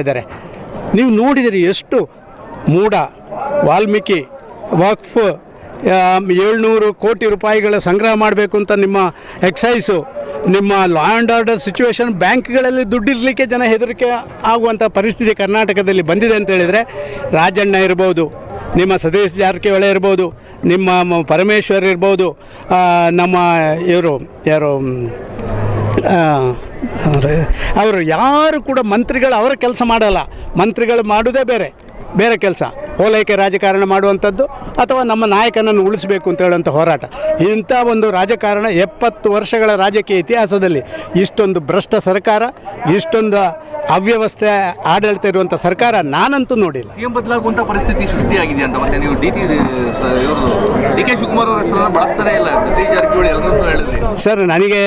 ಇದ್ದಾರೆ. ನೀವು ನೋಡಿದರೆ ಎಷ್ಟು ಮೂಡ ವಾಲ್ಮೀಕಿ, ವಕ್ಫ್ ಏಳ್ನೂರು ಕೋಟಿ ರೂಪಾಯಿಗಳ ಸಂಗ್ರಹ ಮಾಡಬೇಕು ಅಂತ ನಿಮ್ಮ ಎಕ್ಸೈಸು ನಿಮ್ಮ ಲಾ ಆ್ಯಂಡ್ ಆರ್ಡರ್ ಸಿಚುವೇಶನ್ ಬ್ಯಾಂಕ್ಗಳಲ್ಲಿ ದುಡ್ಡಿರಲಿಕ್ಕೆ ಜನ ಹೆದರಿಕೆ ಆಗುವಂಥ ಪರಿಸ್ಥಿತಿ ಕರ್ನಾಟಕದಲ್ಲಿ ಬಂದಿದೆ ಅಂತ ಹೇಳಿದರೆ, ರಾಜಣ್ಣ ಇರ್ಬೋದು, ನಿಮ್ಮ ಸತೀಶ್ ಜಾರಕಿಹೊಳೆ ಇರ್ಬೋದು, ನಿಮ್ಮ ಪರಮೇಶ್ವರ್ ಇರ್ಬೋದು ನಮ್ಮ ಇವರು ಯಾರು ಅವ್ರೆ- ಅವರು ಯಾರು ಕೂಡ ಮಂತ್ರಿಗಳು ಅವರ ಕೆಲಸ ಮಾಡಲ್ಲ. ಮಂತ್ರಿಗಳು ಮಾಡೋದೇ ಬೇರೆ ಬೇರೆ ಕೆಲಸ. ಓಲೈಕೆ ರಾಜಕಾರಣ ಮಾಡುವಂಥದ್ದು ಅಥವಾ ನಮ್ಮ ನಾಯಕನನ್ನು ಉಳಿಸಬೇಕು ಅಂತ ಹೇಳುವಂಥ ಹೋರಾಟ. ಇಂಥ ಒಂದು ರಾಜಕಾರಣ ಎಪ್ಪತ್ತು ವರ್ಷಗಳ ರಾಜಕೀಯ ಇತಿಹಾಸದಲ್ಲಿ ಇಷ್ಟೊಂದು ಭ್ರಷ್ಟ ಸರ್ಕಾರ ಇಷ್ಟೊಂದು ಅವ್ಯವಸ್ಥೆ ಆಡಳಿತ ಇರುವಂಥ ಸರ್ಕಾರ ನಾನಂತೂ ನೋಡಿಲ್ಲ. ಸಿಎಂ ಬದಲಾಗುವಂಥ ಪರಿಸ್ಥಿತಿ ಸೃಷ್ಟಿಯಾಗಿದೆ ಅಂತ ಮತ್ತೆ ನೀವು D T D K Shivakumar ಅವರ ಹೆಸರನ್ನು ಬಳಸ್ತಾನೆ ಇಲ್ಲ ಜಾರಕಿಹೊಳಿ ಎಲ್ಲರನ್ನೂ ಹೇಳಿದ್ರಿ. ಸರ್ ನನಗೆ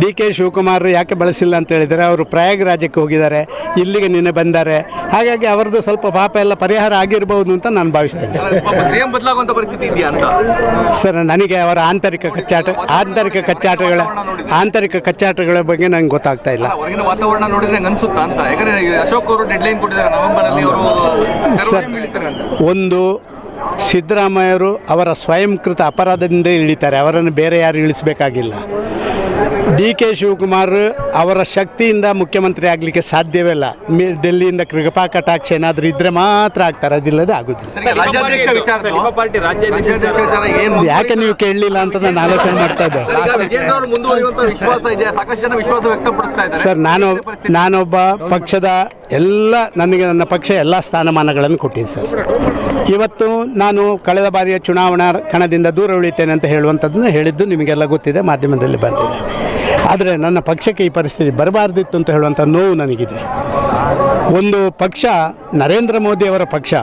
ಡಿ ಕೆ ಶಿವಕುಮಾರ್ ಯಾಕೆ ಬಳಸಿಲ್ಲ ಅಂತ ಹೇಳಿದರೆ ಅವರು ಪ್ರಯಾಗರಾಜಕ್ಕೆ ಹೋಗಿದ್ದಾರೆ ಇಲ್ಲಿಗೆ ನಿನ್ನೆ ಬಂದಾರೆ. ಹಾಗಾಗಿ ಅವರದ್ದು ಸ್ವಲ್ಪ ಪಾಪ ಎಲ್ಲ ಪರಿಹಾರ ಆಗಿರಬಹುದು ಅಂತ ನಾನು ಭಾವಿಸ್ತೇನೆ. ಸರ್ ನನಗೆ ಅವರ ಆಂತರಿಕ ಕಚ್ಚಾಟ ಆಂತರಿಕ ಕಚ್ಚಾಟಗಳ ಆಂತರಿಕ ಕಚ್ಚಾಟಗಳ ಬಗ್ಗೆ ನಂಗೆ ಗೊತ್ತಾಗ್ತಾ ಇಲ್ಲ. ಸರ್ ಒಂದು ಸಿದ್ದರಾಮಯ್ಯರು ಅವರ ಸ್ವಯಂಕೃತ ಅಪರಾಧದಿಂದ ಇಳಿತಾರೆ. ಅವರನ್ನು ಬೇರೆ ಯಾರು ಇಳಿಸಬೇಕಾಗಿಲ್ಲ. ಡಿ ಕೆ ಶಿವಕುಮಾರ್ ಅವರ ಶಕ್ತಿಯಿಂದ ಮುಖ್ಯಮಂತ್ರಿ ಆಗಲಿಕ್ಕೆ ಸಾಧ್ಯವಿಲ್ಲ ಮಿ ಡೆಲ್ಲಿಯಿಂದ ಕೃಪಾ ಕಟಾಕ್ಷ ಏನಾದರೂ ಇದ್ದರೆ ಮಾತ್ರ ಆಗ್ತಾರೆ ಅದಿಲ್ಲದೆ ಆಗೋದಿಲ್ಲ. ಸರ್, ಈಗ ರಾಜ್ಯಾಧ್ಯಕ್ಷ ವಿಚಾರ ನಿಮ್ಮ ಪಾರ್ಟಿ ರಾಜ್ಯಾಧ್ಯಕ್ಷ ರಾಜ್ಯಾಧ್ಯಕ್ಷ ವಿಚಾರ ಏನು? ಯಾಕೆ ನೀವು ಕೇಳಲಿಲ್ಲ ಅಂತ ನಾನು ಆಲೋಚನೆ ಮಾಡ್ತಾ ಇದ್ದೆ. ಸರ್, ಈಗ ವಿಜೇಂದ್ರ ಮುಂದುವರಿಯುವಂತ ವಿಶ್ವಾಸ ಇದೆ ಸಾಕಷ್ಟು ಜನ ವಿಶ್ವಾಸ ವ್ಯಕ್ತಪಡಿಸ್ತಾ ಇದ್ದಾರೆ. ಸರ್ ನಾನು ನಾನೊಬ್ಬ ಪಕ್ಷದ ಎಲ್ಲ ನನಗೆ ನನ್ನ ಪಕ್ಷ ಎಲ್ಲ ಸ್ಥಾನಮಾನಗಳನ್ನು ಕೊಟ್ಟಿದೆ ಸರ್. ಇವತ್ತು ನಾನು ಕಳೆದ ಬಾರಿಯ ಚುನಾವಣಾ ಕಣದಿಂದ ದೂರ ಉಳಿತೇನೆ ಅಂತ ಹೇಳುವಂಥದ್ದನ್ನು ಹೇಳಿದ್ದು ನಿಮಗೆಲ್ಲ ಗೊತ್ತಿದೆ ಮಾಧ್ಯಮದಲ್ಲಿ ಬಂದಿದೆ. ಆದರೆ ನನ್ನ ಪಕ್ಷಕ್ಕೆ ಈ ಪರಿಸ್ಥಿತಿ ಬರಬಾರ್ದಿತ್ತು ಅಂತ ಹೇಳುವಂಥ ನೋವು ನನಗಿದೆ. ಒಂದು ಪಕ್ಷ, ನರೇಂದ್ರ ಮೋದಿಯವರ ಪಕ್ಷ,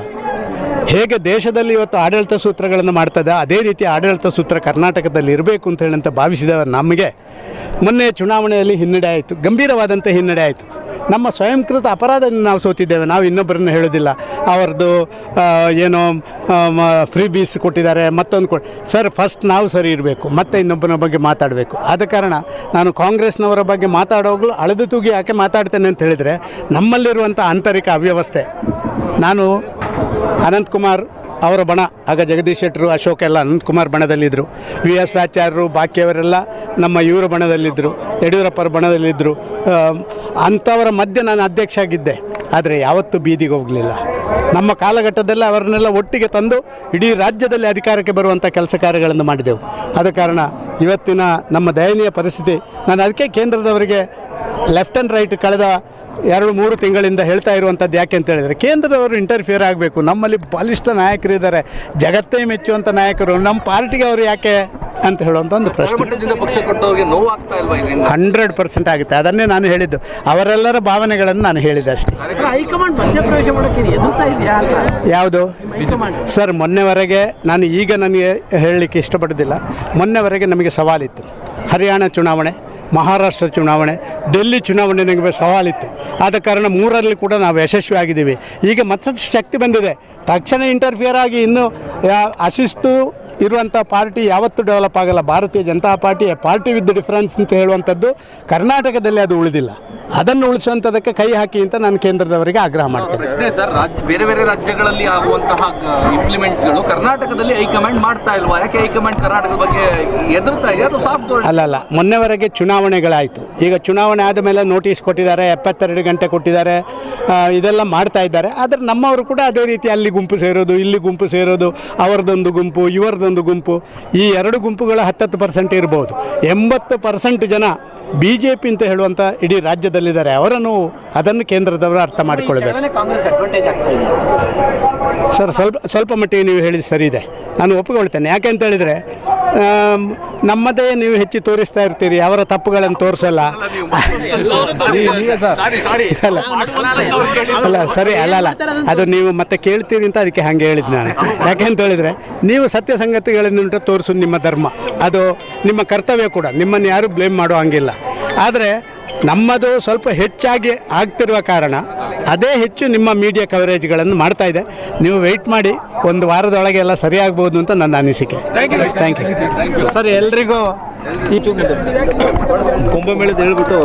ಹೇಗೆ ದೇಶದಲ್ಲಿ ಇವತ್ತು ಆಡಳಿತ ಸೂತ್ರಗಳನ್ನು ಮಾಡ್ತದೆ, ಅದೇ ರೀತಿ ಆಡಳಿತ ಸೂತ್ರ ಕರ್ನಾಟಕದಲ್ಲಿ ಇರಬೇಕು ಅಂತ ಹೇಳಂತ ಭಾವಿಸಿದ ನಮಗೆ, ಮೊನ್ನೆ ಚುನಾವಣೆಯಲ್ಲಿ ಹಿನ್ನಡೆ ಆಯಿತು ಗಂಭೀರವಾದಂಥ ಹಿನ್ನಡೆ ಆಯಿತು. ನಮ್ಮ ಸ್ವಯಂಕೃತ ಅಪರಾಧದಿಂದ ನಾವು ಸೋತಿದ್ದೇವೆ. ನಾವು ಇನ್ನೊಬ್ಬರನ್ನ ಹೇಳೋದಿಲ್ಲ ಅವ್ರದ್ದು ಏನೋ ಫ್ರೀ ಬೀಸ್ ಕೊಟ್ಟಿದ್ದಾರೆ, ಮತ್ತೊಂದು ಕೊ, ಸರ್ ಫಸ್ಟ್ ನಾವು ಸರಿ ಇರಬೇಕು, ಮತ್ತೆ ಇನ್ನೊಬ್ಬರ ಬಗ್ಗೆ ಮಾತಾಡಬೇಕು. ಆದ ಕಾರಣ ನಾನು ಕಾಂಗ್ರೆಸ್ನವರ ಬಗ್ಗೆ ಮಾತಾಡೋಗ್ಲು ಅಳೆದು ತೂಗಿ ಯಾಕೆ ಮಾತಾಡ್ತೇನೆ ಅಂತ ಹೇಳಿದರೆ, ನಮ್ಮಲ್ಲಿರುವಂಥ ಆಂತರಿಕ ಅವ್ಯವಸ್ಥೆ. ನಾನು ಅನಂತಕುಮಾರ್ ಅವರ ಬಣ. ಆಗ ಜಗದೀಶ್ ಶೆಟ್ಟರು, ಅಶೋಕ ಎಲ್ಲ ಅನಂತಕುಮಾರ್ ಬಣದಲ್ಲಿದ್ದರು ವಿ ಎಸ್ ಆಚಾರ್ಯರು ಬಾಕಿಯವರೆಲ್ಲ ನಮ್ಮ ಇವರ ಬಣದಲ್ಲಿದ್ದರು ಯಡಿಯೂರಪ್ಪರ ಬಣದಲ್ಲಿದ್ದರು ಅಂಥವರ ಮಧ್ಯೆ ನಾನು ಅಧ್ಯಕ್ಷ ಆಗಿದ್ದೆ ಆದರೆ ಯಾವತ್ತೂ ಬೀದಿಗೆ ಹೋಗಲಿಲ್ಲ. ನಮ್ಮ ಕಾಲಘಟ್ಟದಲ್ಲಿ ಅವರನ್ನೆಲ್ಲ ಒಟ್ಟಿಗೆ ತಂದು ಇಡೀ ರಾಜ್ಯದಲ್ಲಿ ಅಧಿಕಾರಕ್ಕೆ ಬರುವಂಥ ಕೆಲಸ ಕಾರ್ಯಗಳನ್ನು ಮಾಡಿದೆವು. ಆದ ಕಾರಣ ಇವತ್ತಿನ ನಮ್ಮ ದಯನೀಯ ಪರಿಸ್ಥಿತಿ, ನಾನು ಅದಕ್ಕೆ ಕೇಂದ್ರದವರಿಗೆ ಲೆಫ್ಟ್ ಆ್ಯಂಡ್ ರೈಟ್ ಕಳೆದ ಎರಡು ಮೂರು ತಿಂಗಳಿಂದ ಹೇಳ್ತಾ ಇರುವಂಥದ್ದು ಯಾಕೆ ಅಂತ ಹೇಳಿದರೆ ಕೇಂದ್ರದವರು ಇಂಟರ್ಫಿಯರ್ ಆಗಬೇಕು. ನಮ್ಮಲ್ಲಿ ಬಲಿಷ್ಠ ನಾಯಕರಿದ್ದಾರೆ. ಜಗತ್ತೇ ಮೆಚ್ಚುವಂಥ ನಾಯಕರು. ನಮ್ಮ ಪಾರ್ಟಿಗೆ ಅವರು ಯಾಕೆ ಅಂತ ಹೇಳುವಂಥ ಒಂದು ಪ್ರಶ್ನೆ. ಹಂಡ್ರೆಡ್ ಪರ್ಸೆಂಟ್ ಆಗುತ್ತೆ. ಅದನ್ನೇ ನಾನು ಹೇಳಿದ್ದು. ಅವರೆಲ್ಲರ ಭಾವನೆಗಳನ್ನು ನಾನು ಹೇಳಿದ್ದೆ ಅಷ್ಟೇ. ಹೈಕಮಾಂಡ್ ಮಧ್ಯಪ್ರವೇಶ ಮಾಡೋಕ್ಕೆ ಎದುರ್ತಾ ಇದೆಯಾ ಯಾವುದು? ಸರ್ ಮೊನ್ನೆವರೆಗೆ ನಾನು ಈಗ ನನಗೆ ಹೇಳಲಿಕ್ಕೆ ಇಷ್ಟಪಡೋದಿಲ್ಲ ಮೊನ್ನೆವರೆಗೆ ನಮಗೆ ಸವಾಲಿತ್ತು. ಹರಿಯಾಣ ಚುನಾವಣೆ. ಮಹಾರಾಷ್ಟ್ರ ಚುನಾವಣೆ, ಡೆಲ್ಲಿ ಚುನಾವಣೆ ನಮಗೆ ಸವಾಲಿತ್ತು. ಆದ ಕಾರಣ ಮೂರರಲ್ಲಿ ಕೂಡ ನಾವು ಯಶಸ್ವಿ ಆಗಿದ್ದೀವಿ ಈಗ ಮತ್ತಷ್ಟು ಶಕ್ತಿ ಬಂದಿದೆ. ತಕ್ಷಣ ಇಂಟರ್ಫಿಯರ್ ಆಗಿ ಇನ್ನು ಅಶಿಸ್ತು ಇರುವಂಥ ಪಾರ್ಟಿ ಯಾವತ್ತೂ ಡೆವಲಪ್ ಆಗಲ್ಲ. Bharatiya Janata party party with difference ಅಂತ ಹೇಳುವಂಥದ್ದು ಕರ್ನಾಟಕದಲ್ಲಿ ಅದು ಉಳಿದಿಲ್ಲ. ಅದನ್ನು ಉಳಿಸುವಂಥದ್ದಕ್ಕೆ ಕೈ ಹಾಕಿ ಅಂತ ನಾನು ಕೇಂದ್ರದವರಿಗೆ ಆಗ್ರಹ ಮಾಡ್ತೇನೆ. ಸರ್ ರಾಜ್ಯ ಬೇರೆ ಬೇರೆ ರಾಜ್ಯಗಳಲ್ಲಿ ಆಗುವಂತಹ ಇಂಪ್ಲಿಮೆಂಟ್ಸ್ಗಳು ಕರ್ನಾಟಕದಲ್ಲಿ ಹೈಕಮಾಂಡ್ ಮಾಡ್ತಾ ಇಲ್ವಾ? ಯಾಕೆ ಹೈಕಮಾಂಡ್ ಕರ್ನಾಟಕದ ಬಗ್ಗೆ ಎದುರ್ತಾ ಇದೆ ಅದು ಸಾಫ್ಟ್ ಅಲ್ಲ ಅಲ್ಲ. ಮೊನ್ನೆವರೆಗೆ ಚುನಾವಣೆಗಳಾಯಿತು. ಈಗ ಚುನಾವಣೆ ಆದ ಮೇಲೆ ನೋಟಿಸ್ ಕೊಟ್ಟಿದ್ದಾರೆ ಎಪ್ಪತ್ತೆರಡು ಗಂಟೆ ಕೊಟ್ಟಿದ್ದಾರೆ ಇದೆಲ್ಲ ಮಾಡ್ತಾ ಇದ್ದಾರೆ. ಆದರೆ ನಮ್ಮವರು ಕೂಡ ಅದೇ ರೀತಿ ಅಲ್ಲಿ ಗುಂಪು ಸೇರೋದು ಇಲ್ಲಿ ಗುಂಪು ಸೇರೋದು ಅವರದೊಂದು ಗುಂಪು ಇವರದೊಂದು ಗುಂಪು ಈ ಎರಡು ಗುಂಪುಗಳ ಹತ್ತತ್ತು ಪರ್ಸೆಂಟ್ ಇರ್ಬೋದು. ಎಂಬತ್ತು ಪರ್ಸೆಂಟ್ ಜನ ಬಿ ಜೆ ಪಿ ಅಂತ ಹೇಳುವಂಥ ಇಡೀ ರಾಜ್ಯದಲ್ಲಿದ್ದಾರೆ. ಅವರನ್ನು ಅದನ್ನು ಕೇಂದ್ರದವರು ಅರ್ಥ ಮಾಡಿಕೊಳ್ಬೇಕು. ಸರ್ ಸ್ವಲ್ಪ ಸ್ವಲ್ಪ ಮಟ್ಟಿಗೆ ನೀವು ಹೇಳಿದ ಸರಿ ಇದೆ. ನಾನು ಒಪ್ಪಿಕೊಳ್ತೇನೆ. ಯಾಕೆ ಅಂತ ಹೇಳಿದರೆ ನಮ್ಮದೇ ನೀವು ಹೆಚ್ಚು ತೋರಿಸ್ತಾ ಇರ್ತೀರಿ, ಅವರ ತಪ್ಪುಗಳನ್ನು ತೋರಿಸಲ್ಲ. ಅಲ್ಲ, ಸರಿ, ಅಲ್ಲ ಅಲ್ಲ. ಅದು ನೀವು ಮತ್ತೆ ಕೇಳ್ತೀರಿ ಅಂತ ಅದಕ್ಕೆ ಹಾಗೆ ಹೇಳಿದ್ದು ನಾನು. ಯಾಕೆ ಅಂತ ಹೇಳಿದರೆ, ನೀವು ಸತ್ಯ ಸಂಗತಿಗಳನ್ನು ತೋರಿಸೋದು ನಿಮ್ಮ ಧರ್ಮ. ಅದು ನಿಮ್ಮ ಕರ್ತವ್ಯ ಕೂಡ, ನಿಮ್ಮನ್ನು ಯಾರು ಬ್ಲೇಮ್ ಮಾಡೋ ಹಂಗಿಲ್ಲ. ಆದರೆ ನಮ್ಮದು ಸ್ವಲ್ಪ ಹೆಚ್ಚಾಗಿ ಆಗ್ತಿರುವ ಕಾರಣ ಅದೇ ಹೆಚ್ಚು ನಿಮ್ಮ ಮೀಡಿಯಾ ಕವರೇಜ್ಗಳನ್ನು ಮಾಡ್ತಾ ಇದೆ. ನೀವು ವೆಯ್ಟ್ ಮಾಡಿ ಒಂದು ವಾರದೊಳಗೆ ಎಲ್ಲ ಸರಿಯಾಗ್ಬೋದು ಅಂತ ನನ್ನ ಅನಿಸಿಕೆ. ಥ್ಯಾಂಕ್ ಯು ಸರ್ ಎಲ್ರಿಗೂ ಕುಂಭಮೇಳದ ಹೇಳ್ಬಿಟ್ಟು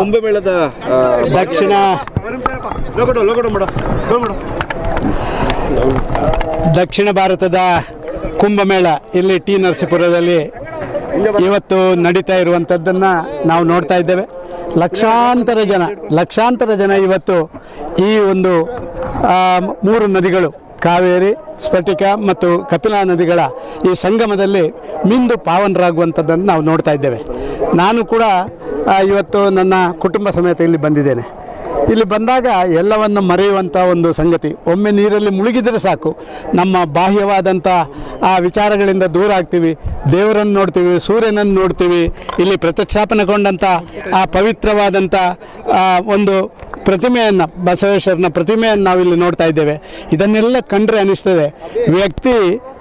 ಕುಂಭಮೇಳದ ದಕ್ಷಿಣ. ದಕ್ಷಿಣ ಭಾರತದ ಕುಂಭಮೇಳ ಇಲ್ಲಿ ಟಿ ನರಸೀಪುರದಲ್ಲಿ ಇವತ್ತು ನಡೀತಾ ಇರುವಂಥದ್ದನ್ನು ನಾವು ನೋಡ್ತಾ ಇದ್ದೇವೆ. ಲಕ್ಷಾಂತರ ಜನ ಲಕ್ಷಾಂತರ ಜನ ಇವತ್ತು ಈ ಒಂದು ಮೂರು ನದಿಗಳು, ಕಾವೇರಿ, ಸ್ಫಟಿಕ ಮತ್ತು ಕಪಿಲಾ ನದಿಗಳ ಈ ಸಂಗಮದಲ್ಲಿ ಮಿಂದು ಪಾವನರಾಗುವಂಥದ್ದನ್ನು ನಾವು ನೋಡ್ತಾ ಇದ್ದೇವೆ. ನಾನು ಕೂಡ ಇವತ್ತು ನನ್ನ ಕುಟುಂಬ ಸಮೇತ ಇಲ್ಲಿ ಬಂದಿದ್ದೇನೆ. ಇಲ್ಲಿ ಬಂದಾಗ ಎಲ್ಲವನ್ನು ಮರೆಯುವಂಥ ಒಂದು ಸಂಗತಿ. ಒಮ್ಮೆ ನೀರಲ್ಲಿ ಮುಳುಗಿದರೆ ಸಾಕು. ನಮ್ಮ ಬಾಹ್ಯವಾದಂಥ ಆ ವಿಚಾರಗಳಿಂದ ದೂರ ಆಗ್ತೀವಿ. ದೇವರನ್ನು ನೋಡ್ತೀವಿ, ಸೂರ್ಯನನ್ನು ನೋಡ್ತೀವಿ. ಇಲ್ಲಿ ಪ್ರತಿಷ್ಠಾಪನೆಗೊಂಡಂಥ ಆ ಪವಿತ್ರವಾದಂಥ ಒಂದು ಪ್ರತಿಮೆಯನ್ನು, ಬಸವೇಶ್ವರನ ಪ್ರತಿಮೆಯನ್ನು ನಾವಿಲ್ಲಿ ನೋಡ್ತಾ ಇದ್ದೇವೆ. ಇದನ್ನೆಲ್ಲ ಕಂಡ್ರೆ ಅನಿಸ್ತದೆ. ವ್ಯಕ್ತಿ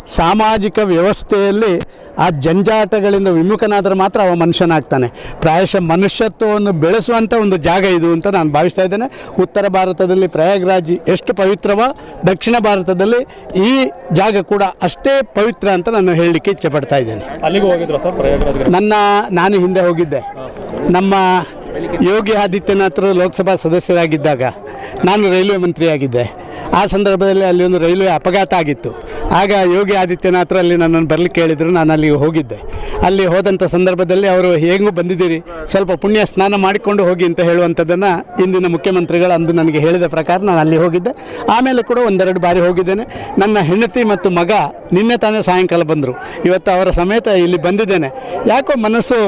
ಸಾಮಾಜಿಕ ವ್ಯವಸ್ಥೆಯಲ್ಲಿ ಆ ಜಂಜಾಟಗಳಿಂದ ವಿಮುಖನಾದರೆ ಮಾತ್ರ ಅವ ಮನುಷ್ಯನಾಗ್ತಾನೆ. ಪ್ರಾಯಶಃ ಮನುಷ್ಯತ್ವವನ್ನು ಬೆಳೆಸುವಂಥ ಒಂದು ಜಾಗ ಇದು ಅಂತ ನಾನು ಭಾವಿಸ್ತಾ ಇದ್ದೇನೆ. ಉತ್ತರ ಭಾರತದಲ್ಲಿ ಪ್ರಯಾಗ್ರಾಜ್ ಎಷ್ಟು ಪವಿತ್ರವೋ ದಕ್ಷಿಣ ಭಾರತದಲ್ಲಿ ಈ ಜಾಗ ಕೂಡ ಅಷ್ಟೇ ಪವಿತ್ರ ಅಂತ ನಾನು ಹೇಳಲಿಕ್ಕೆ ಇಚ್ಛೆ ಪಡ್ತಾ ಇದ್ದೇನೆ. ಅಲ್ಲಿಗೂ ಹೋಗಿದ್ರು ಸರ್ ಪ್ರಯಾಗ್ರಾಜ್ಗೆ? ನನ್ನ ನಾನು ಹಿಂದೆ ಹೋಗಿದ್ದೆ. ನಮ್ಮ ಯೋಗಿ ಆದಿತ್ಯನಾಥರು ಲೋಕಸಭಾ ಸದಸ್ಯರಾಗಿದ್ದಾಗ ನಾನು ರೈಲ್ವೆ ಮಂತ್ರಿಯಾಗಿದ್ದೆ. ಆ ಸಂದರ್ಭದಲ್ಲಿ ಅಲ್ಲಿ ಒಂದು ರೈಲ್ವೆ ಅಪಘಾತ ಆಗಿತ್ತು. ಆಗ ಯೋಗಿ ಆದಿತ್ಯನಾಥ್ ಅಲ್ಲಿ ನನ್ನನ್ನು ಬರಲಿಕ್ಕೆ ಹೇಳಿದರು ನಾನು ಅಲ್ಲಿಗೆ ಹೋಗಿದ್ದೆ. ಅಲ್ಲಿ ಹೋದಂಥ ಸಂದರ್ಭದಲ್ಲಿ ಅವರು, ಹೇಗೂ ಬಂದಿದ್ದೀರಿ? ಸ್ವಲ್ಪ ಪುಣ್ಯ ಸ್ನಾನ ಮಾಡಿಕೊಂಡು ಹೋಗಿ ಅಂತ ಹೇಳುವಂಥದ್ದನ್ನು ಇಂದಿನ ಮುಖ್ಯಮಂತ್ರಿಗಳು ಅಂದು ನನಗೆ ಹೇಳಿದ ಪ್ರಕಾರ ನಾನು ಅಲ್ಲಿ ಹೋಗಿದ್ದೆ. ಆಮೇಲೆ ಕೂಡ ಒಂದೆರಡು ಬಾರಿ ಹೋಗಿದ್ದೇನೆ. ನನ್ನ ಹೆಂಡತಿ ಮತ್ತು ಮಗ ನಿನ್ನೆ ತಾನೇ ಸಾಯಂಕಾಲ ಬಂದರು. ಇವತ್ತು ಅವರ ಸಮೇತ ಇಲ್ಲಿ ಬಂದಿದ್ದೇನೆ. ಯಾಕೋ ಮನಸ್ಸು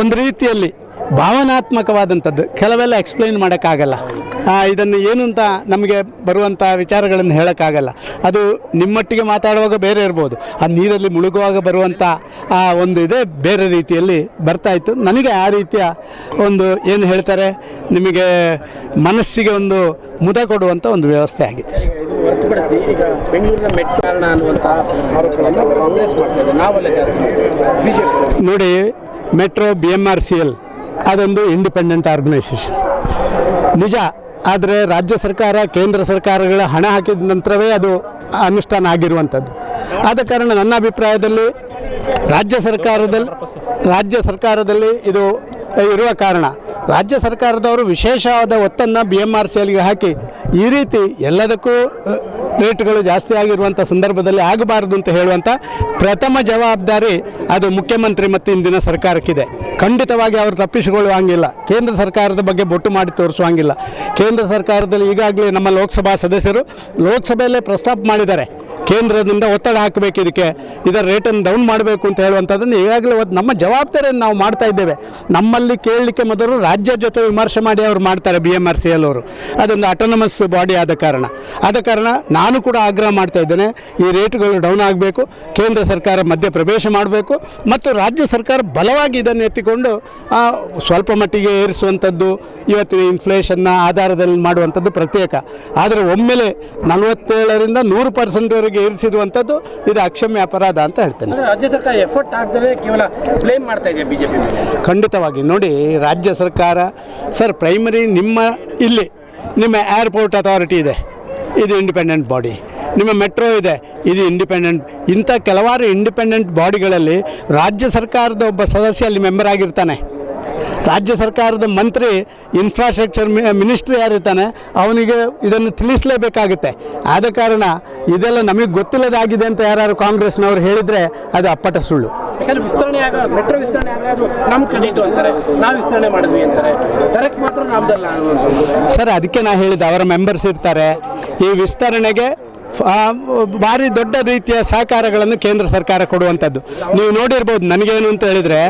ಒಂದು ರೀತಿಯಲ್ಲಿ ಭಾವನಾತ್ಮಕವಾದಂಥದ್ದು. ಕೆಲವೆಲ್ಲ ಎಕ್ಸ್ಪ್ಲೈನ್ ಮಾಡೋಕ್ಕಾಗಲ್ಲ. ಇದನ್ನು ಏನು ಅಂತ ನಮಗೆ ಬರುವಂಥ ವಿಚಾರಗಳನ್ನು ಹೇಳೋಕ್ಕಾಗಲ್ಲ. ಅದು ನಿಮ್ಮೊಟ್ಟಿಗೆ ಮಾತಾಡುವಾಗ ಬೇರೆ ಇರ್ಬೋದು. ಆ ನೀರಲ್ಲಿ ಮುಳುಗುವಾಗ ಬರುವಂಥ ಆ ಒಂದು ಇದೇ ಬೇರೆ ರೀತಿಯಲ್ಲಿ ಬರ್ತಾಯಿತ್ತು ನನಗೆ ಆ ರೀತಿಯ ಒಂದು ಏನು ಹೇಳ್ತಾರೆ ನಿಮಗೆ ಮನಸ್ಸಿಗೆ ಒಂದು ಮುದ ಕೊಡುವಂಥ ಒಂದು ವ್ಯವಸ್ಥೆ ಆಗಿದೆ. ಹೊರತುಪಡಿಸಿ ಈಗ ಬೆಂಗಳೂರಿನ ಮೆಟ್ ಕಾರಣ ಅನ್ನುವಂತಹ ಆರೋಪಗಳನ್ನು ಕಾಂಗ್ರೆಸ್ ಮಾಡ್ತಾ ಇದೆ. ನಾವೆಲ್ಲ ಜಾಸ್ತಿ ಬಿಜೆಪಿ ನೋಡಿ metro B M R C L ಅದೊಂದು ಇಂಡಿಪೆಂಡೆಂಟ್ ಆರ್ಗನೈಸೇಷನ್ ನಿಜ, ಆದರೆ ರಾಜ್ಯ ಸರ್ಕಾರ, ಕೇಂದ್ರ ಸರ್ಕಾರಗಳ ಹಣ ಹಾಕಿದ ನಂತರವೇ ಅದು ಅನುಷ್ಠಾನ ಆಗಿರುವಂಥದ್ದು. ಆದ ಕಾರಣ ನನ್ನ ಅಭಿಪ್ರಾಯದಲ್ಲಿ ರಾಜ್ಯ ಸರ್ಕಾರದಲ್ಲಿ ರಾಜ್ಯ ಸರ್ಕಾರದಲ್ಲಿ ಇದು ಇರುವ ಕಾರಣ. ರಾಜ್ಯ ಸರ್ಕಾರದವರು ವಿಶೇಷವಾದ ಒತ್ತನ್ನು ಬಿ ಎಂ ಆರ್ ಸಿ ಎಲ್ಗೆ ಹಾಕಿ, ಈ ರೀತಿ ಎಲ್ಲದಕ್ಕೂ ರೇಟ್ಗಳು ಜಾಸ್ತಿ ಆಗಿರುವಂಥ ಸಂದರ್ಭದಲ್ಲಿ ಆಗಬಾರದು ಅಂತ ಹೇಳುವಂಥ ಪ್ರಥಮ ಜವಾಬ್ದಾರಿ ಅದು ಮುಖ್ಯಮಂತ್ರಿ ಮತ್ತು ಇಂದಿನ ಸರ್ಕಾರಕ್ಕಿದೆ. ಖಂಡಿತವಾಗಿ ಅವರು ತಪ್ಪಿಸಿಕೊಳ್ಳುವಂಗಿಲ್ಲ. ಕೇಂದ್ರ ಸರ್ಕಾರದ ಬಗ್ಗೆ ಬೊಟ್ಟು ಮಾಡಿ ತೋರಿಸುವಂಗಿಲ್ಲ. ಕೇಂದ್ರ ಸರ್ಕಾರದಲ್ಲಿ ಈಗಾಗಲೇ ನಮ್ಮ ಲೋಕಸಭಾ ಸದಸ್ಯರು ಲೋಕಸಭೆಯಲ್ಲೇ ಪ್ರಸ್ತಾಪ ಮಾಡಿದ್ದಾರೆ. ಕೇಂದ್ರದಿಂದ ಒತ್ತಡ ಹಾಕಬೇಕು ಇದಕ್ಕೆ. ಇದರ ರೇಟನ್ನು ಡೌನ್ ಮಾಡಬೇಕು ಅಂತ ಹೇಳುವಂಥದ್ದನ್ನು ಈಗಾಗಲೇ ನಮ್ಮ ಜವಾಬ್ದಾರಿಯನ್ನು ನಾವು ಮಾಡ್ತಾ ಇದ್ದೇವೆ. ನಮ್ಮಲ್ಲಿ ಕೇಳಲಿಕ್ಕೆ ಮೊದಲು ರಾಜ್ಯ ಜೊತೆ ವಿಮರ್ಶೆ ಮಾಡಿ ಅವರು ಮಾಡ್ತಾರೆ B M R C L ಅವರು. ಅದೊಂದು ಅಟೋನಮಸ್ ಬಾಡಿ ಆದ ಕಾರಣ. ಆದ ಕಾರಣ ನಾನು ಕೂಡ ಆಗ್ರಹ ಮಾಡ್ತಾ ಇದ್ದೇನೆ, ಈ ರೇಟ್ಗಳು ಡೌನ್ ಆಗಬೇಕು, ಕೇಂದ್ರ ಸರ್ಕಾರ ಮಧ್ಯ ಪ್ರವೇಶ ಮಾಡಬೇಕು ಮತ್ತು ರಾಜ್ಯ ಸರ್ಕಾರ ಬಲವಾಗಿ ಇದನ್ನು ಎತ್ತಿಕೊಂಡು ಸ್ವಲ್ಪ ಮಟ್ಟಿಗೆ ಏರಿಸುವಂಥದ್ದು, ಇವತ್ತಿನ ಇನ್ಫ್ಲೇಷನ್ನ ಆಧಾರದಲ್ಲಿ ಮಾಡುವಂಥದ್ದು ಪ್ರತ್ಯೇಕ. ಆದರೆ ಒಮ್ಮೆಲೆ ನಲವತ್ತೇಳರಿಂದ ನೂರು ಪರ್ಸೆಂಟ್ವರೆಗೆ ಏರಿಸಿರುವಂಥದ್ದು ಇದು ಅಕ್ಷಮ್ಯ ಅಪರಾಧ ಅಂತ ಹೇಳ್ತೇನೆ. ರಾಜ್ಯ ಸರ್ಕಾರ ಎಫರ್ಟ್ ಆಗದೆ ಕೇವಲ ಬ್ಲೇಮ್ ಮಾಡ್ತಾ ಇದೆ ಬಿಜೆಪಿ ಖಂಡಿತವಾಗಿ. ನೋಡಿ ರಾಜ್ಯ ಸರ್ಕಾರ ಸರ್ ಪ್ರೈಮರಿ ನಿಮ್ಮ ಇಲ್ಲಿ ನಿಮ್ಮ ಏರ್ಪೋರ್ಟ್ ಅಥಾರಿಟಿ ಇದೆ. ಇದು ಇಂಡಿಪೆಂಡೆಂಟ್ ಬಾಡಿ ನಿಮ್ಮ ಮೆಟ್ರೋ ಇದೆ ಇದು ಇಂಡಿಪೆಂಡೆಂಟ್ ಇಂಥ ಕೆಲವಾರು ಇಂಡಿಪೆಂಡೆಂಟ್ ಬಾಡಿಗಳಲ್ಲಿ ರಾಜ್ಯ ಸರ್ಕಾರದ ಒಬ್ಬ ಸದಸ್ಯ ಅಲ್ಲಿ ಮೆಂಬರ್ ಆಗಿರ್ತಾನೆ. ರಾಜ್ಯ ಸರ್ಕಾರದ ಮಂತ್ರಿ ಇನ್ಫ್ರಾಸ್ಟ್ರಕ್ಚರ್ ಮಿನಿಸ್ಟ್ರಿ ಯಾರಿರ್ತಾನೆ ಅವನಿಗೆ ಇದನ್ನು ತಿಳಿಸಲೇಬೇಕಾಗುತ್ತೆ. ಆದ ಕಾರಣ ಇದೆಲ್ಲ ನಮಗೆ ಗೊತ್ತಿಲ್ಲದಾಗಿದೆ ಅಂತ ಯಾರು ಕಾಂಗ್ರೆಸ್ನವ್ರು ಹೇಳಿದರೆ ಅದು ಅಪ್ಪಟ ಸುಳ್ಳು. ಯಾಕಂದ್ರೆ ವಿಸ್ತರಣೆ ಆಗ ಮೆಟ್ರೋ ವಿಸ್ತರಣೆ ಆದರೆ ಅದು ನಮ್ಮ ಕ್ರೆಡಿಟ್ ಅಂತಾರೆ ನಾವು ವಿಸ್ತರಣೆ ಮಾಡಿದ್ವಿ ಅಂತಾರೆ. ತರಕ್ಕೆ ಮಾತ್ರ ನಮ್ದಲ್ಲ ಅನ್ನುವಂಥದ್ದು. ಸರ್ ಅದಕ್ಕೆ ನಾ ಹೇಳಿದೆ ಅವರ ಮೆಂಬರ್ಸ್ ಇರ್ತಾರೆ. ಈ ವಿಸ್ತರಣೆಗೆ ಭಾರಿ ದೊಡ್ಡ ರೀತಿಯ ಸಹಕಾರಗಳನ್ನು ಕೇಂದ್ರ ಸರ್ಕಾರ ಕೊಡುವಂಥದ್ದು. ನೀವು ನೋಡಿರ್ಬೋದು ನನಗೇನು ಅಂತ ಹೇಳಿದರೆ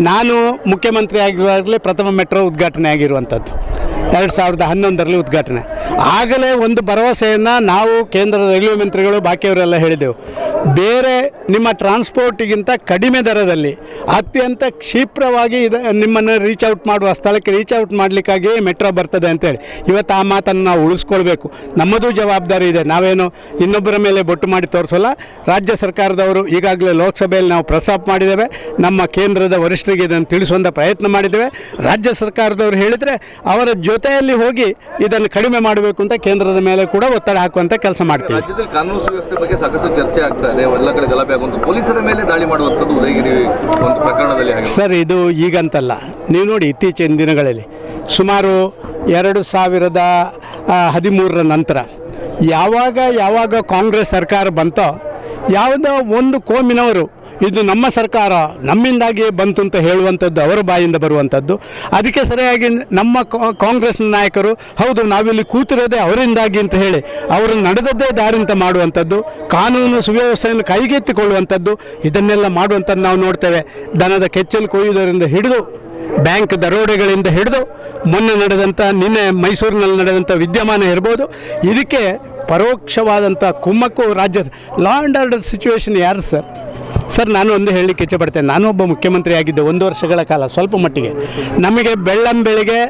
ನಾನು ಮುಖ್ಯಮಂತ್ರಿ ಆಗಿರುವಾಗಲೇ ಪ್ರಥಮ ಮೆಟ್ರೋ ಉದ್ಘಾಟನೆ ಆಗಿರುವಂಥದ್ದು. ಎರಡು ಸಾವಿರದ ಹನ್ನೊಂದರಲ್ಲಿ ಉದ್ಘಾಟನೆ. ಆಗಲೇ ಒಂದು ಭರವಸೆಯನ್ನು ನಾವು ಕೇಂದ್ರ ರೈಲ್ವೆ ಮಂತ್ರಿಗಳು, ಬಾಕಿಯವರೆಲ್ಲ ಹೇಳಿದೆವು. ಬೇರೆ ನಿಮ್ಮ ಟ್ರಾನ್ಸ್ಪೋರ್ಟಿಗಿಂತ ಕಡಿಮೆ ದರದಲ್ಲಿ, ಅತ್ಯಂತ ಕ್ಷಿಪ್ರವಾಗಿ ಇದು, ನಿಮ್ಮನ್ನು ರೀಚ್ ಔಟ್ ಮಾಡುವ ಸ್ಥಳಕ್ಕೆ ರೀಚ್ ಔಟ್ ಮಾಡಲಿಕ್ಕಾಗಿಯೇ ಮೆಟ್ರೋ ಬರ್ತದೆ ಅಂತೇಳಿ. ಇವತ್ತು ಆ ಮಾತನ್ನು ನಾವು ಉಳಿಸ್ಕೊಳ್ಬೇಕು. ನಮ್ಮದು ಜವಾಬ್ದಾರಿ ಇದೆ. ನಾವೇನು ಇನ್ನೊಬ್ಬರ ಮೇಲೆ ಬೊಟ್ಟು ಮಾಡಿ ತೋರಿಸೋಲ್ಲ. ರಾಜ್ಯ ಸರ್ಕಾರದವರು ಈಗಾಗಲೇ ಲೋಕಸಭೆಯಲ್ಲಿ ನಾವು ಪ್ರಸ್ತಾಪ ಮಾಡಿದ್ದೇವೆ. ನಮ್ಮ ಕೇಂದ್ರದ ವರಿಷ್ಠರಿಗೆ ಇದನ್ನು ತಿಳಿಸುವಂಥ ಪ್ರಯತ್ನ ಮಾಡಿದ್ದೇವೆ. ರಾಜ್ಯ ಸರ್ಕಾರದವರು ಹೇಳಿದರೆ ಅವರ ಜೊತೆಯಲ್ಲಿ ಹೋಗಿ ಇದನ್ನು ಕಡಿಮೆ ಮಾಡಬೇಕು ಅಂತ ಕೇಂದ್ರದ ಮೇಲೆ ಕೂಡ ಒತ್ತಡ ಹಾಕುವಂತ ಕೆಲಸ ಮಾಡ್ತೀವಿ. ರಾಜ್ಯದಲ್ಲಿ ಕಾನೂನು ಸುವ್ಯವಸ್ಥೆ ಬಗ್ಗೆ ಸಾಕಷ್ಟು ಚರ್ಚೆ ಆಗ್ತಾ ಇದೆ. ಎಲ್ಲ ಕಡೆ ಗಲಭೆ ಆಗುವಂತ ಪೊಲೀಸರ ಮೇಲೆ ದಾಳಿ ಮಾಡುವಂಥದ್ದು ಉದಯಗಿರಿ ಒಂದು ಪ್ರಕರಣದಲ್ಲಿ ಸರ್ ಇದು ಈಗಂತಲ್ಲ. ನೀವು ನೋಡಿ ಇತ್ತೀಚಿನ ದಿನಗಳಲ್ಲಿ ಸುಮಾರು ಎರಡು ಸಾವಿರದ ಹದಿಮೂರರ ನಂತರ ಯಾವಾಗ ಯಾವಾಗ ಕಾಂಗ್ರೆಸ್ ಸರ್ಕಾರ ಬಂತೋ ಯಾವುದೋ ಒಂದು ಕೋಮಿನವರು ಇದು ನಮ್ಮ ಸರ್ಕಾರ ನಮ್ಮಿಂದಾಗಿ ಬಂತು ಅಂತ ಹೇಳುವಂಥದ್ದು ಅವರ ಬಾಯಿಂದ ಬರುವಂಥದ್ದು. ಅದಕ್ಕೆ ಸರಿಯಾಗಿ ನಮ್ಮ ಕಾಂಗ್ರೆಸ್ ನಾಯಕರು, ಹೌದು, ನಾವಿಲ್ಲಿ ಕೂತಿರೋದೇ ಅವರಿಂದಾಗಿ ಅಂತ ಹೇಳಿ ಅವರು ನಡೆದದ್ದೇ ದಾರಿಂತ ಮಾಡುವಂಥದ್ದು, ಕಾನೂನು ಸುವ್ಯವಸ್ಥೆಯನ್ನು ಕೈಗೆತ್ತಿಕೊಳ್ಳುವಂಥದ್ದು, ಇದನ್ನೆಲ್ಲ ಮಾಡುವಂಥದ್ದು ನಾವು ನೋಡ್ತೇವೆ. ದನದ ಕೆಚ್ಚಲು ಕೊಯ್ಯುವುದರಿಂದ ಹಿಡಿದು, ಬ್ಯಾಂಕ್ ದರೋಡೆಗಳಿಂದ ಹಿಡಿದು, ಮೊನ್ನೆ ನಡೆದಂಥ, ನಿನ್ನೆ ಮೈಸೂರಿನಲ್ಲಿ ನಡೆದಂಥ ವಿದ್ಯಮಾನ ಇರ್ಬೋದು. ಇದಕ್ಕೆ ಪರೋಕ್ಷವಾದಂಥ ಕುಮ್ಮಕ್ಕು ರಾಜ್ಯ ಲಾ ಆ್ಯಂಡ್ ಆರ್ಡರ್ ಸಿಚುವೇಶನ್ ಯಾರು ಸರ್? ಸರ್, ನಾನು ಒಂದು ಹೇಳಲಿಕ್ಕೆ ಇಚ್ಛೆಪಡ್ತೇನೆ. ನಾನು ಒಬ್ಬ ಮುಖ್ಯಮಂತ್ರಿ ಆಗಿದ್ದೆ ಒಂದು ವರ್ಷಗಳ ಕಾಲ, ಸ್ವಲ್ಪ ಮಟ್ಟಿಗೆ. ನಮಗೆ ಬೆಳ್ಳಂಬೆಳಿಗ್ಗೆ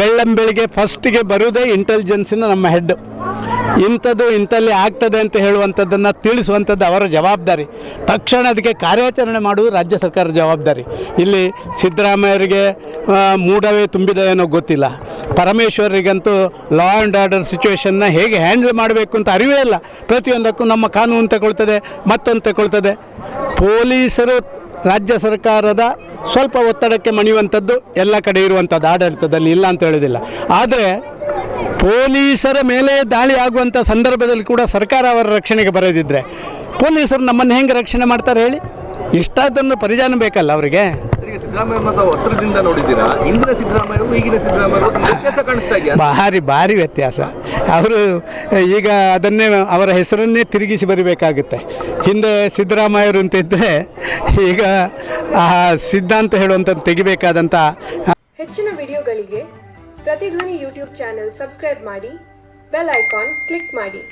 ಬೆಳ್ಳಂಬೆಳಿಗ್ಗೆ ಫಸ್ಟಿಗೆ ಬರುವುದೇ ಇಂಟೆಲಿಜೆನ್ಸಿನ ನಮ್ಮ ಹೆಡ್ ಇಂಥದ್ದು ಇಂಥಲ್ಲಿ ಆಗ್ತದೆ ಅಂತ ಹೇಳುವಂಥದ್ದನ್ನು ತಿಳಿಸುವಂಥದ್ದು ಅವರ ಜವಾಬ್ದಾರಿ. ತಕ್ಷಣ ಅದಕ್ಕೆ ಕಾರ್ಯಾಚರಣೆ ಮಾಡುವುದು ರಾಜ್ಯ ಸರ್ಕಾರದ ಜವಾಬ್ದಾರಿ. ಇಲ್ಲಿ ಸಿದ್ದರಾಮಯ್ಯರಿಗೆ ಮೂಡವೇ ತುಂಬಿದೆ ಏನೋ ಗೊತ್ತಿಲ್ಲ. ಪರಮೇಶ್ವರಿಗಂತೂ ಲಾ ಆ್ಯಂಡ್ ಆರ್ಡರ್ ಸಿಚುವೇಷನ್ನ ಹೇಗೆ ಹ್ಯಾಂಡಲ್ ಮಾಡಬೇಕು ಅಂತ ಅರಿವೇ ಇಲ್ಲ. ಪ್ರತಿಯೊಂದಕ್ಕೂ ನಮ್ಮ ಕಾನೂನು ತಗೊಳ್ತದೆ, ಮತ್ತೊಂದು ತಗೊಳ್ತದೆ. ಪೊಲೀಸರು ರಾಜ್ಯ ಸರ್ಕಾರದ ಸ್ವಲ್ಪ ಒತ್ತಡಕ್ಕೆ ಮಣಿಯುವಂಥದ್ದು ಎಲ್ಲ ಕಡೆ ಇರುವಂಥದ್ದು ಆಡಳಿತದಲ್ಲಿ ಇಲ್ಲ ಅಂತ ಹೇಳೋದಿಲ್ಲ. ಆದರೆ ಪೊಲೀಸರ ಮೇಲೆ ದಾಳಿ ಆಗುವಂಥ ಸಂದರ್ಭದಲ್ಲಿ ಕೂಡ ಸರ್ಕಾರ ಅವರ ರಕ್ಷಣೆಗೆ ಬರೋದಿದ್ರೆ ಪೊಲೀಸರು ನಮ್ಮನ್ನು ಹೆಂಗೆ ರಕ್ಷಣೆ ಮಾಡ್ತಾರೆ ಹೇಳಿ? ಇಷ್ಟಾದನ್ನು ಪರಿಜಾನ ಬೇಕಲ್ಲ ಅವರಿಗೆ? ಹತ್ರದಿಂದ ನೋಡಿದ್ದೀರಾ? ಸಿದ್ದರಾಮಯ್ಯ ಈಗಿನ ಸಿದ್ದರಾಮಯ್ಯ ವ್ಯತ್ಯಾಸ ಕಾಣಿಸ್ತಾ ಇದೆಯಾ? ಭಾರಿ ಭಾರಿ ವ್ಯತ್ಯಾಸ. ಅವರು ಈಗ ಅದನ್ನೇ ಅವರ ಹೆಸರನ್ನೇ ತಿರುಗಿಸಿ ಬರಿಬೇಕಾಗುತ್ತೆ. ಹಿಂದೆ ಸಿದ್ದರಾಮಯ್ಯರು ಅಂತಿದ್ದರೆ ಈಗ ಆ ಸಿದ್ಧಾಂತ ಹೇಳುವಂಥದ್ದು ತೆಗಿಬೇಕಾದಂಥ ಹೆಚ್ಚಿನ ವಿಡಿಯೋಗಳಿಗೆ ಪ್ರತಿಧ್ವನಿ ಯೂಟ್ಯೂಬ್ ಚಾನೆಲ್ ಸಬ್ಸ್ಕ್ರೈಬ್ ಮಾಡಿ ಬೆಲ್ ಐಕಾನ್ ಕ್ಲಿಕ್ ಮಾಡಿ.